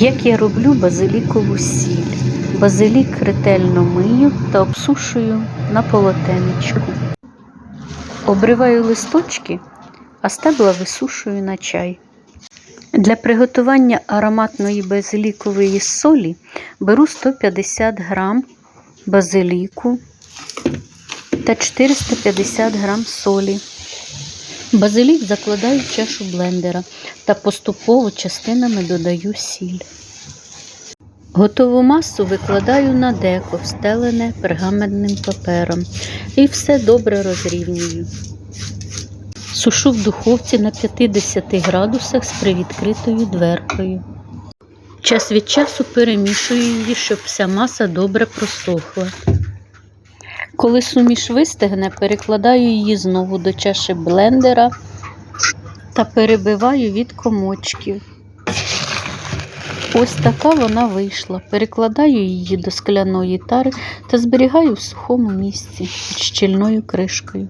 Як я роблю базилікову сіль. Базилік ретельно мию та обсушую на полотенечку. Обриваю листочки, а стебла висушую на чай. Для приготування ароматної базилікової солі беру 150 грам базиліку та 450 грам солі. Базилік закладаю в чашу блендера та поступово частинами додаю сіль. Готову масу викладаю на деко, встелене пергаментним папером, і все добре розрівнюю. Сушу в духовці на 50 градусах з привідкритою дверкою. Час від часу перемішую її, щоб вся маса добре просохла. Коли суміш вистигне, перекладаю її знову до чаші блендера та перебиваю від комочків. Ось така вона вийшла. Перекладаю її до скляної тари та зберігаю в сухому місці під щільною кришкою.